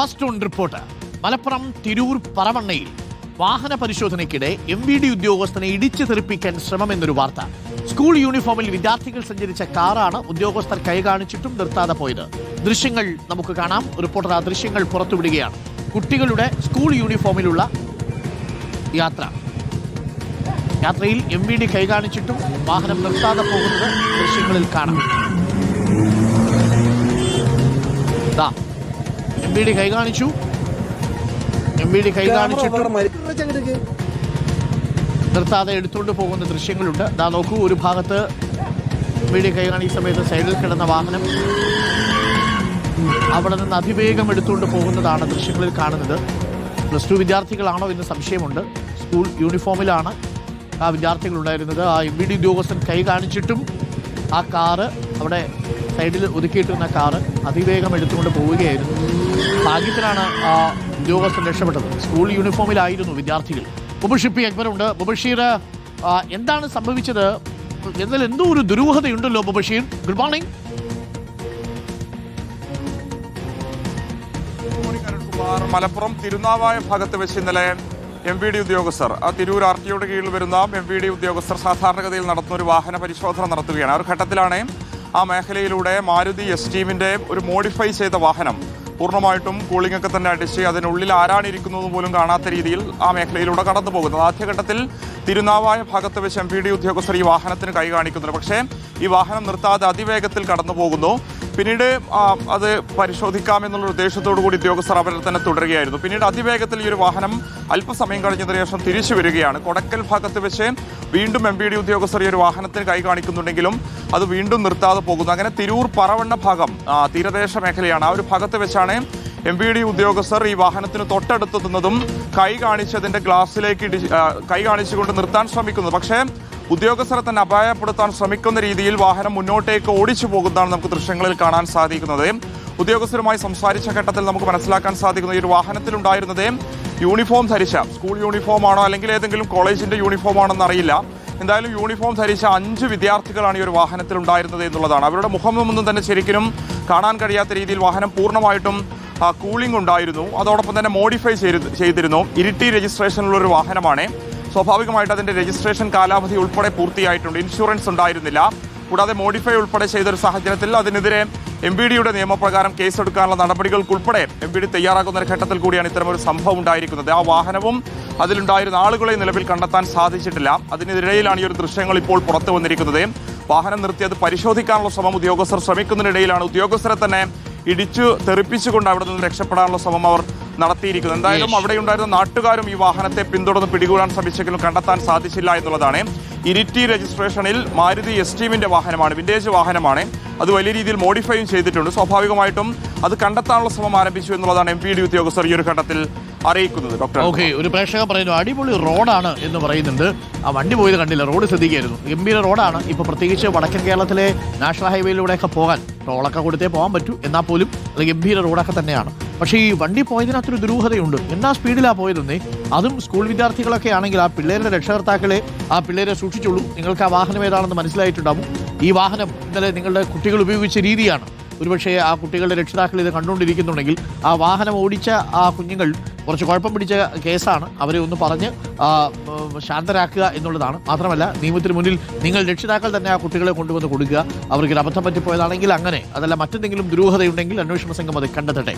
First on report. Malappuram Tirur പറവണ്ണയിൽ വാഹന പരിശോധനയ്ക്കിടെ M V D ഉദ്യോഗസ്ഥനെ ഇടിച്ചു തെറിപ്പിക്കാൻ ശ്രമമെന്നൊരു വാർത്ത. സ്കൂൾ യൂണിഫോമിൽ വിദ്യാർത്ഥികൾ സഞ്ചരിച്ച കാറാണ് ഉദ്യോഗസ്ഥർ കൈ കാണിച്ചിട്ടും നിർത്താതെ പോയത്. ദൃശ്യങ്ങൾ നമുക്ക് കാണാം. റിപ്പോർട്ടർ ആ ദൃശ്യങ്ങൾ പുറത്തുവിടുകയാണ്. കുട്ടികളുടെ സ്കൂൾ യൂണിഫോമിലുള്ള യാത്ര. യാത്രയിൽ എം വി ഡി കൈ കാണിച്ചിട്ടും വാഹനം നിർത്താതെ പോകുന്നത് ദൃശ്യങ്ങളിൽ കാണാം. എം ബി ഡി കൈ കാണിച്ചു എം ബി ഡി കൈ കാണിച്ചിട്ടും നിർത്താതെ എടുത്തുകൊണ്ട് പോകുന്ന ദൃശ്യങ്ങളുണ്ട്. ദാ നോക്കൂ ഒരു ഭാഗത്ത് എം ബി ഡി കൈ കാണി സമയത്ത് സൈഡിൽ കിടന്ന വാഹനം. അവിടെ നിന്ന് അതിവേഗം എടുത്തുകൊണ്ട് പോകുന്നതാണ് ദൃശ്യങ്ങളിൽ കാണുന്നത്. പ്ലസ് ടു വിദ്യാർത്ഥികളാണോ എന്ന് സംശയമുണ്ട്. സ്കൂൾ യൂണിഫോമിലാണ് ആ വിദ്യാർത്ഥികൾ ഉണ്ടായിരുന്നത്. ആ എം ബി ഡി ഉദ്യോഗസ്ഥൻ കൈ കാണിച്ചിട്ടും ആ കാറ് അവിടെ സൈഡിൽ ഒതുക്കിയിട്ടിരുന്ന കാറ് അതിവേഗം എടുത്തുകൊണ്ട് പോവുകയായിരുന്നു. ഭാഗ്യത്തിലാണ് ആ ഉദ്യോഗസ്ഥൻ രക്ഷപ്പെട്ടത്. സ്കൂൾ യൂണിഫോമിലായിരുന്നു വിദ്യാർത്ഥികൾ. ബുബഷിപ്പി അക്ബറുണ്ട്. ബുബഷീർ എന്താണ് സംഭവിച്ചത്? എന്നാൽ എന്തോ ഒരു ദുരൂഹതയുണ്ടല്ലോ ബുബഷീർ. Good morning. മലപ്പുറം തിരുനാവായ ഭാഗത്ത് വെച്ച് ഇന്നലെ എം വി ഡി ഉദ്യോഗസ്ഥർ ആ തിരൂർ ആർ ടിയുടെ കീഴിൽ വരുന്ന എം വി ഡി ഉദ്യോഗസ്ഥർ സാധാരണഗതിയിൽ നടത്തുന്ന ഒരു വാഹന പരിശോധന നടത്തുകയാണ്. ആ ഒരു ഘട്ടത്തിലാണ് ആ മേഖലയിലൂടെ മാരുതി എസ് ടീമിന്റെ ഒരു മോഡിഫൈ ചെയ്ത വാഹനം പൂർണമായിട്ടും കൂളിംഗ് ഒക്കെ തന്നെ അടിച്ച് അതിനുള്ളിൽ ആരാണ് ഇരിക്കുന്നത് പോലും കാണാത്ത രീതിയിൽ ആ മേഖലയിലൂടെ കടന്നു പോകുന്നത്. ആദ്യഘട്ടത്തിൽ തിരുനാവായ ഭാഗത്ത് വെച്ച് എം പി ഡി ഉദ്യോഗസ്ഥർ ഈ വാഹനത്തിന് കൈ കാണിക്കുന്നുണ്ട്. പക്ഷേ ഈ വാഹനം നിർത്താതെ അതിവേഗത്തിൽ കടന്നു പോകുന്നു. പിന്നീട് അത് പരിശോധിക്കാം എന്നുള്ള ഉദ്ദേശത്തോടു കൂടി ഉദ്യോഗസ്ഥർ അവരെ തന്നെ തുടരുകയായിരുന്നു. പിന്നീട് അതിവേഗത്തിൽ ഈ ഒരു വാഹനം അല്പസമയം കഴിഞ്ഞതിന് ശേഷം തിരിച്ചു വരികയാണ്. കൊടക്കൽ ഭാഗത്ത് വെച്ച് വീണ്ടും എം ഡി ഉദ്യോഗസ്ഥർ ഈ ഒരു വാഹനത്തിന് കൈ കാണിക്കുന്നുണ്ടെങ്കിലും അത് വീണ്ടും നിർത്താതെ പോകുന്നു. അങ്ങനെ തിരൂർ പറവണ്ണ ഭാഗം തീരദേശ മേഖലയാണ്. ആ ഒരു ഭാഗത്ത് വെച്ചാണ് എം പി ഡി ഉദ്യോഗസ്ഥർ ഈ വാഹനത്തിന് തൊട്ടടുത്ത് നിന്നതും കൈ കാണിച്ചതിന്റെ ഗ്ലാസ്സിലേക്ക് കൈ കാണിച്ചുകൊണ്ട് നിർത്താൻ ശ്രമിക്കുന്നത്. പക്ഷേ ഉദ്യോഗസ്ഥരെ തന്നെ അപായപ്പെടുത്താൻ ശ്രമിക്കുന്ന രീതിയിൽ വാഹനം മുന്നോട്ടേക്ക് ഓടിച്ചു പോകുന്നതാണ് നമുക്ക് ദൃശ്യങ്ങളിൽ കാണാൻ സാധിക്കുന്നത്. ഉദ്യോഗസ്ഥരുമായി സംസാരിച്ച ഘട്ടത്തിൽ നമുക്ക് മനസ്സിലാക്കാൻ സാധിക്കുന്നത് ഈ ഒരു വാഹനത്തിലുണ്ടായിരുന്നത് യൂണിഫോം ധരിച്ച സ്കൂൾ യൂണിഫോം ആണോ അല്ലെങ്കിൽ ഏതെങ്കിലും കോളേജിന്റെ യൂണിഫോം ആണെന്ന് അറിയില്ല. എന്തായാലും യൂണിഫോം ധരിച്ച അഞ്ച് വിദ്യാർത്ഥികളാണ് ഈ ഒരു വാഹനത്തിൽ ഉണ്ടായിരുന്നത് എന്നുള്ളതാണ്. അവരുടെ മുഖമൊന്നും തന്നെ ശരിക്കും കാണാൻ കഴിയാത്ത രീതിയിൽ വാഹനം പൂർണമായിട്ടും കൂളിംഗ് ഉണ്ടായിരുന്നു. അതോടൊപ്പം തന്നെ മോഡിഫൈ ചെയ്തിരുന്നു. ഇരിട്ടി രജിസ്ട്രേഷനുള്ള ഒരു വാഹനമാണ്. സ്വാഭാവികമായിട്ട് അതിന്റെ രജിസ്ട്രേഷൻ കാലാവധി ഉൾപ്പെടെ പൂർത്തിയായിട്ടുണ്ട്. ഇൻഷുറൻസ് ഉണ്ടായിരുന്നില്ല. കൂടാതെ മോഡിഫൈ ഉൾപ്പെടെ ചെയ്തൊരു സാഹചര്യത്തിൽ അതിനെതിരെ എം ബി ഡിയുടെ നിയമപ്രകാരം കേസെടുക്കാനുള്ള നടപടികൾക്കുൾപ്പെടെ എം ബി ഡി തയ്യാറാക്കുന്ന ഒരു ഘട്ടത്തിൽ കൂടിയാണ് ഇത്തരമൊരു സംഭവം ഉണ്ടായിരിക്കുന്നത്. ആ വാഹനവും അതിലുണ്ടായിരുന്ന ആളുകളെ നിലവിൽ കണ്ടെത്താൻ സാധിച്ചിട്ടില്ല. അതിനിടയിലാണ് ഈ ഒരു ദൃശ്യങ്ങൾ ഇപ്പോൾ പുറത്തു വന്നിരിക്കുന്നത്. വാഹനം നിർത്തി അത് പരിശോധിക്കാനുള്ള ശ്രമം ഉദ്യോഗസ്ഥർ ശ്രമിക്കുന്നതിനിടയിലാണ്. ഉദ്യോഗസ്ഥരെ തന്നെ ഇടിച്ചു തെറിപ്പിച്ചുകൊണ്ട് അവിടെ നിന്ന് രക്ഷപ്പെടാനുള്ള ശ്രമം അവർ നടത്തിയിരിക്കുന്നത് എന്തായാലും അവിടെ ഉണ്ടായിരുന്ന നാട്ടുകാരും ഈ വാഹനത്തെ പിന്തുടർന്ന് പിടികൂടാൻ ശ്രമിച്ചെങ്കിലും കണ്ടെത്താൻ സാധിച്ചില്ല എന്നുള്ളതാണ്. ഇരിറ്റി രജിസ്ട്രേഷനിൽ മാരുതി എസ് ടീമിന്റെ വാഹനമാണ് വിന്റേജ് വാഹനമാണ്. അത് വലിയ രീതിയിൽ മോഡിഫൈയും ചെയ്തിട്ടുണ്ട്. സ്വാഭാവികമായിട്ടും അത് കണ്ടെത്താനുള്ള ശ്രമം ആരംഭിച്ചു എന്നുള്ളതാണ് എം പി ഡി ഉദ്യോഗസ്ഥർ ഈ ഒരു ഘട്ടത്തിൽ അറിയിക്കുന്നത്. ഡോക്ടർ ഓക്കെ ഒരു പ്രേക്ഷകൻ പറയുന്നു അടിപൊളി റോഡാണ് എന്ന് പറയുന്നുണ്ട്. ആ വണ്ടി പോയത് കണ്ടില്ല റോഡ് ശ്രദ്ധിക്കായിരുന്നു. ഗംഭീര റോഡാണ്. ഇപ്പൊ പ്രത്യേകിച്ച് വടക്കൻ കേരളത്തിലെ നാഷണൽ ഹൈവേയിലൂടെയൊക്കെ പോകാൻ ടോളൊക്കെ കൊടുത്തേ പോകാൻ പറ്റൂ. എന്നാൽ പോലും അത് ഗംഭീര റോഡൊക്കെ തന്നെയാണ്. പക്ഷേ ഈ വണ്ടി പോയതിനകത്തൊരു ദുരൂഹതയുണ്ട്. എന്നാ സ്പീഡിലാണ് പോയതെന്നേ? അതും സ്കൂൾ വിദ്യാർത്ഥികളൊക്കെ ആണെങ്കിൽ ആ പിള്ളേരുടെ രക്ഷകർത്താക്കളെ ആ പിള്ളേരെ സൂക്ഷിച്ചുള്ളൂ നിങ്ങൾക്ക് ആ വാഹനം ഏതാണെന്ന് മനസ്സിലായിട്ടുണ്ടാവും. ഈ വാഹനം ഇന്നലെ നിങ്ങളുടെ കുട്ടികൾ ഉപയോഗിച്ച രീതിയാണ്. ഒരുപക്ഷെ ആ കുട്ടികളുടെ രക്ഷിതാക്കൾ ഇത് കണ്ടുകൊണ്ടിരിക്കുന്നുണ്ടെങ്കിൽ ആ വാഹനം ഓടിച്ച ആ കുഞ്ഞുങ്ങൾ കുറച്ച് കുഴപ്പം പിടിച്ച കേസാണ്. അവരെ ഒന്ന് പറഞ്ഞ് ശാന്തരാക്കുക എന്നുള്ളതാണ്. മാത്രമല്ല നിയമത്തിന് മുന്നിൽ നിങ്ങൾ രക്ഷിതാക്കൾ തന്നെ ആ കുട്ടികളെ കൊണ്ടുവന്ന് കൊടുക്കുക. അവർക്ക് അബദ്ധം പറ്റിപ്പോയതാണെങ്കിൽ അങ്ങനെ അതല്ല മറ്റെന്തെങ്കിലും ദുരൂഹതയുണ്ടെങ്കിൽ അന്വേഷണ സംഘം അത് കണ്ടെത്തട്ടെ.